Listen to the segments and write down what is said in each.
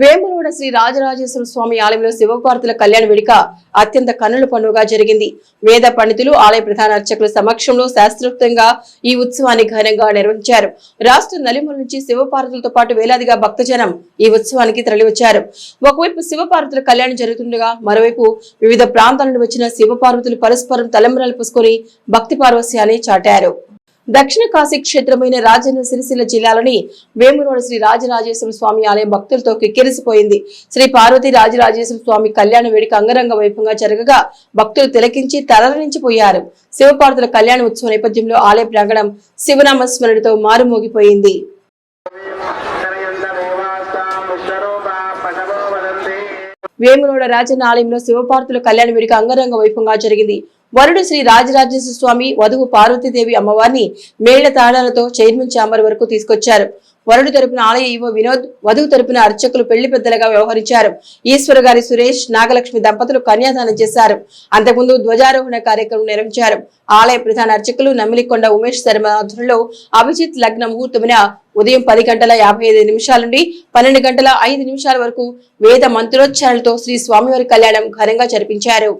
వేములవాడ శ్రీ రాజరాజేశ్వర స్వామి ఆలయంలో శివపార్వతుల కళ్యాణ వేడుక అత్యంత కన్నుల పండుగగా జరిగింది. వేద పండితులు ఆలయ ప్రధాన అర్చకుల సమక్షంలో శాస్త్రోక్తంగా ఈ ఉత్సవాన్ని ఘనంగా నిర్వహించారు. రాష్ట్ర నలుమూల నుంచి శివపార్వతులతో పాటు వేలాదిగా భక్తజనం ఈ ఉత్సవానికి తరలివచ్చారు. ఒకవైపు శివపార్వతుల కళ్యాణం జరుగుతుండగా మరోవైపు వివిధ ప్రాంతాల నుండి వచ్చిన శివపార్వతులు పరస్పరం తలంబరాలు పూసుకొని భక్తి పార్వస్యాన్ని చాటారు. దక్షిణ కాశీ క్షేత్రమైన రాజన్న సిరిసిల్ల జిల్లాలోని వేములవాడ శ్రీ రాజరాజేశ్వర స్వామి ఆలయం భక్తులతో కిక్కిరిసిపోయింది. శ్రీ పార్వతి రాజరాజేశ్వర స్వామి కళ్యాణ వేడుక అంగరంగ వైభవంగా జరగగా భక్తులు తిలకించి తరలించిపోయారు శివపార్వతుల కళ్యాణ ఉత్సవ నేపథ్యంలో ఆలయ ప్రాంగణం శివనామ స్మరణతో మారుమోగిపోయింది. వేమునోడ రాజన్న ఆలయంలో శివపార్వతుల కళ్యాణ వేడుక అంగరంగ వైభవంగా జరిగింది. వరుడు శ్రీ రాజరాజేశ్వర స్వామి వధువు పార్వతీదేవి అమ్మవారిని మేళ్ళ తాళాలతో చైర్మన్ చాంబర్ వరకు తీసుకొచ్చారు. వరుడు తరపున ఆలయ ఈవో వినోద్ వధువు తరపున అర్చకులు పెళ్ళి పెద్దలుగా వ్యవహరించారు. ఈశ్వర గారి సురేష్ నాగలక్ష్మి దంపతులు కన్యాదానం చేశారు. అంతకుముందు ధ్వజారోహణ కార్యక్రమం నిర్వహించారు. ఆలయ ప్రధాన అర్చకులు నమిలికొండ ఉమేష్ శర్మ ఆధ్వర్యంలో అభిజిత్ లగ్న ముహూర్తమున ఉదయం పది గంటల యాభై ఐదు నిమిషాల నుండి పన్నెండు గంటల ఐదు నిమిషాల వరకు వేద మంత్రోచ్చారణతో శ్రీ స్వామివారి కళ్యాణం ఘనంగా జరిపించారు.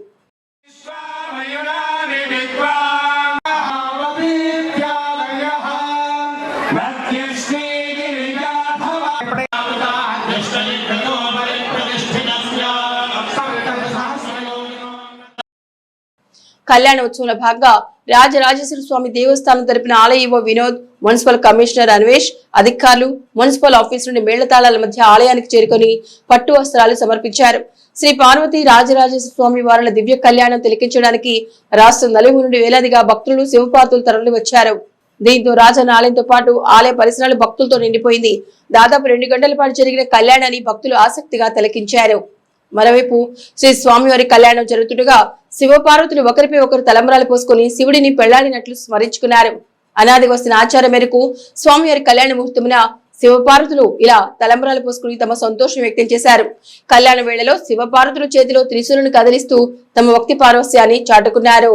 కళ్యాణ ఉత్సవంలో భాగంగా రాజరాజేశ్వర స్వామి దేవస్థానం తరపున ఆలయ వినోద్ మున్సిపల్ కమిషనర్ అన్వేష్ అధికారులు మున్సిపల్ ఆఫీస్ నుండి మేళ్ళతాళాల మధ్య ఆలయానికి చేరుకొని పట్టు వస్త్రాలు సమర్పించారు. శ్రీ పార్వతి రాజరాజేశ్వర స్వామి వారుల దివ్య కళ్యాణం తిలకించడానికి రాష్ట్రం నలుగురు నుండి వేలాదిగా భక్తులు శివపాతులు తరలి వచ్చారు. దీంతో రాజన్న ఆలయంతో పాటు ఆలయ పరిసరాలు భక్తులతో నిండిపోయింది. దాదాపు రెండు గంటల పాటు జరిగిన కళ్యాణాన్ని భక్తులు ఆసక్తిగా తిలకించారు. మరోవైపు శ్రీ స్వామివారి కళ్యాణం జరుగుతుండగా శివపార్వతులు ఒకరిపై ఒకరు తలంబరాలు పోసుకొని శివుడిని పెళ్ళాడినట్లు స్మరించుకున్నారు. అనాది వస్తున్న ఆచారం మేరకు స్వామివారి కళ్యాణ ముహూర్తమున శివపార్వతులు ఇలా తలంబరాలు పోసుకుని తమ సంతోషం వ్యక్తం చేశారు. కళ్యాణ వేళలో శివపార్వతుల చేతిలో త్రిశూలను కదిలిస్తూ తమ భక్తి పారవస్యాన్ని చాటుకున్నారు.